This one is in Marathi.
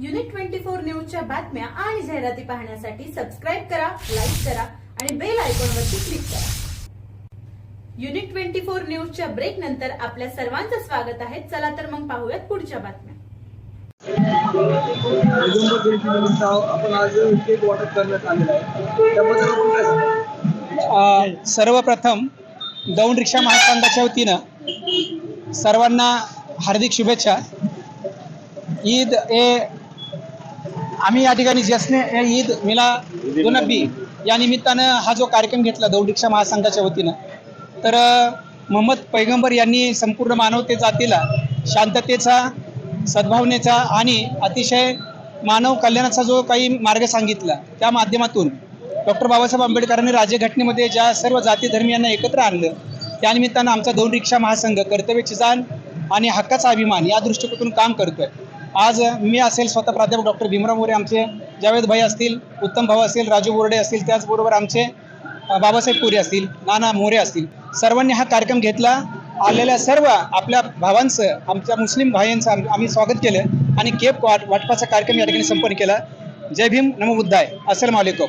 युनिट ट्वेंटी फोर न्यूजच्या बातम्या आणि जाहिराती पाहण्यासाठी सबस्क्राईब करा लाईक करा आणि बेल आयकॉनवरती क्लिक करा. युनिट ट्वेंटी फोर न्यूजच्या ब्रेक नंतर आपल्या सर्वांचं स्वागत आहे. चला तर मग पाहूयात पुढच्या बातम्या. आपण आज केक वाटप करण्यात आहे त्याबद्दल आपण काय सर्वप्रथम दौंड रिक्षा महासंघाच्या वतीनं सर्वांना हार्दिक शुभेच्छा. ईद ए आम्ही या ठिकाणी जसने ईद मिला नबी या निमित्तानं हा जो कार्यक्रम घेतला दौडिक्षा महासंघाच्या वतीनं तर मोहम्मद पैगंबर यांनी संपूर्ण मानवते जातीला शांततेचा सद्भावनेचा आणि अतिशय मानव कल्याणाचा जो काही मार्ग सांगितला त्या माध्यमातून डॉक्टर बाबासाहेब आंबेडकरांनी राज्यघटनेमध्ये ज्या सर्व जाती धर्मियांना एकत्र आणलं त्यानिमित्तानं आमचा दोन रिक्षा महासंघ कर्तव्याची जाण आणि हक्काचा अभिमान या दृष्टिकोनातून काम करतोय. आज मी असेल स्वतः प्राध्यापक डॉक्टर भीमराव मोरे आमचे जावेद भाई असतील उत्तम भाऊ असतील राजू बोर्डे असतील त्याचबरोबर आमचे बाबासाहेब पुरे असतील नाना मोरे असतील. सर्वांनी हा कार्यक्रम घेतला. आलेल्या सर्व आपल्या भावांचं आमच्या मुस्लिम भाईंचं आम्ही स्वागत केलं आणि केप वाट वाटपाचा कार्यक्रम या ठिकाणी संपन्न केला. जय भीम नमो बुद्धाय. अस्सलाम वालेकुम.